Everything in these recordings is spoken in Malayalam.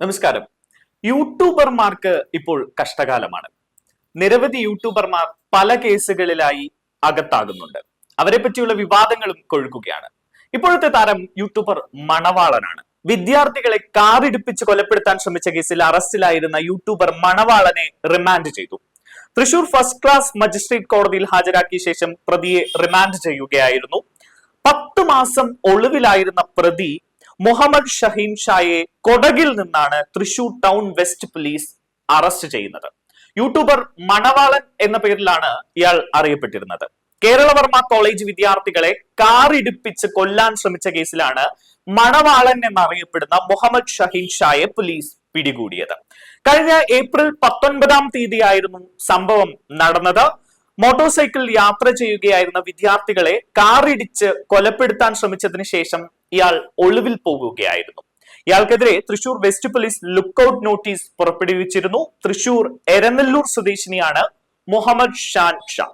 നമസ്കാരം. യൂട്യൂബർമാർക്ക് ഇപ്പോൾ കഷ്ടകാലമാണ്. നിരവധി യൂട്യൂബർമാർ പല കേസുകളിലായി അകത്താകുന്നുണ്ട്. അവരെ പറ്റിയുള്ള വിവാദങ്ങളും കൊഴുക്കുകയാണ്. ഇപ്പോഴത്തെ താരം യൂട്യൂബർ മണവാളനാണ്. വിദ്യാർത്ഥികളെ കാറിടിപ്പിച്ച് കൊലപ്പെടുത്താൻ ശ്രമിച്ച കേസിൽ അറസ്റ്റിലായിരുന്ന യൂട്യൂബർ മണവാളനെ റിമാൻഡ് ചെയ്തു. തൃശൂർ ഫസ്റ്റ് ക്ലാസ് മജിസ്ട്രേറ്റ് കോടതിയിൽ ഹാജരാക്കിയ ശേഷം പ്രതിയെ റിമാൻഡ് ചെയ്യുകയായിരുന്നു. പത്ത് മാസം ഒളിവിലായിരുന്ന പ്രതി മുഹമ്മദ് ഷഹീൻ ഷായെ കൊടകിൽ നിന്നാണ് Thrissur town west police arrest ചെയ്യുന്നത്. യൂട്യൂബർ മണവാളൻ എന്ന പേരിലാണ് ഇയാൾ അറിയപ്പെട്ടിരുന്നത്. കേരളവർമ്മ കോളേജ് വിദ്യാർത്ഥികളെ കാറിടിപ്പിച്ച് കൊല്ലാൻ ശ്രമിച്ച കേസിലാണ് മണവാളൻ എന്നറിയപ്പെടുന്ന മുഹമ്മദ് ഷഹീൻ ഷായെ പോലീസ് പിടികൂടിയത്. കഴിഞ്ഞ ഏപ്രിൽ പത്തൊൻപതാം തീയതിയായിരുന്നു സംഭവം നടന്നത്. മോട്ടോർ സൈക്കിൾ യാത്ര ചെയ്യുകയായിരുന്ന വിദ്യാർത്ഥികളെ കാറിടിച്ച് കൊലപ്പെടുത്താൻ ശ്രമിച്ചതിന് ശേഷം ഇയാൾ ഒളിവിൽ പോകുകയായിരുന്നു ഇയാൾക്കെതിരെ Thrissur west police lookout notice പുറപ്പെടുവിച്ചിരുന്നു. തൃശൂർ എരനെല്ലൂർ സ്വദേശിനിയാണ് മുഹമ്മദ് ഷാൻ ഷാ.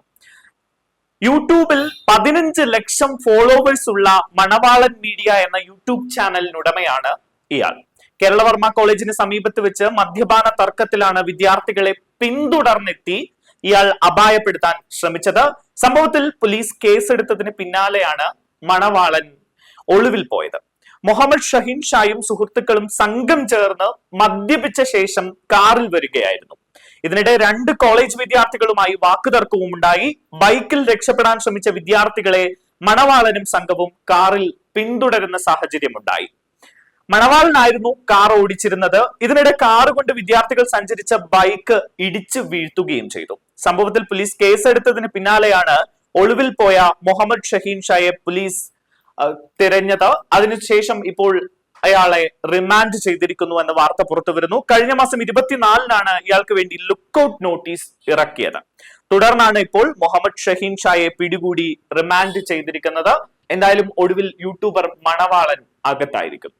യൂട്യൂബിൽ പതിനഞ്ച് ലക്ഷം ഫോളോവേഴ്സ് ഉള്ള മണവാളൻ മീഡിയ എന്ന യൂട്യൂബ് ചാനലിനുടമയാണ് ഇയാൾ. കേരളവർമ്മ കോളേജിന് സമീപത്ത് വെച്ച് മദ്യപാന തർക്കത്തിലാണ് വിദ്യാർത്ഥികളെ പിന്തുടർന്നെത്തി ഇയാൾ അപായപ്പെടുത്താൻ ശ്രമിച്ചത്. സംഭവത്തിൽ പോലീസ് കേസെടുത്തതിന് പിന്നാലെയാണ് മണവാളൻ ഒളിവിൽ പോയത്. മുഹമ്മദ് ഷഹീൻ ഷായും സുഹൃത്തുക്കളും സംഘം ചേർന്ന് മദ്യപിച്ച ശേഷം കാറിൽ വരികയായിരുന്നു. ഇതിനിടെ രണ്ട് കോളേജ് വിദ്യാർത്ഥികളുമായി വാക്കുതർക്കവും ഉണ്ടായി. ബൈക്കിൽ രക്ഷപ്പെടാൻ ശ്രമിച്ച വിദ്യാർത്ഥികളെ മണവാളനും സംഘവും കാറിൽ പിന്തുടരുന്ന സാഹചര്യമുണ്ടായി മണവാളനായിരുന്നു കാർ ഓടിച്ചിരുന്നത്. ഇതിനിടെ കാർ കൊണ്ട് വിദ്യാർത്ഥികൾ സഞ്ചരിച്ച ബൈക്ക് ഇടിച്ചു വീഴ്ത്തുകയും ചെയ്തു. സംഭവത്തിൽ പോലീസ് കേസെടുത്തതിന് പിന്നാലെയാണ് ഒളിവിൽ പോയ മുഹമ്മദ് ഷഹീൻ ഷായെ പോലീസ് തിരഞ്ഞത്. അതിനുശേഷം ഇപ്പോൾ അയാളെ റിമാൻഡ് ചെയ്തിരിക്കുന്നു എന്ന വാർത്ത പുറത്തു വരുന്നു കഴിഞ്ഞ മാസം ഇരുപത്തിനാലിനാണ് ഇയാൾക്ക് വേണ്ടി ലുക്കൌട്ട് നോട്ടീസ് ഇറക്കിയത്. തുടർന്നാണ് ഇപ്പോൾ മുഹമ്മദ് ഷഹീൻ ഷായെ പിടികൂടി റിമാൻഡ് ചെയ്തിരിക്കുന്നത്. എന്തായാലും ഒടുവിൽ യൂട്യൂബർ മണവാളൻ അകത്തായിരിക്കും.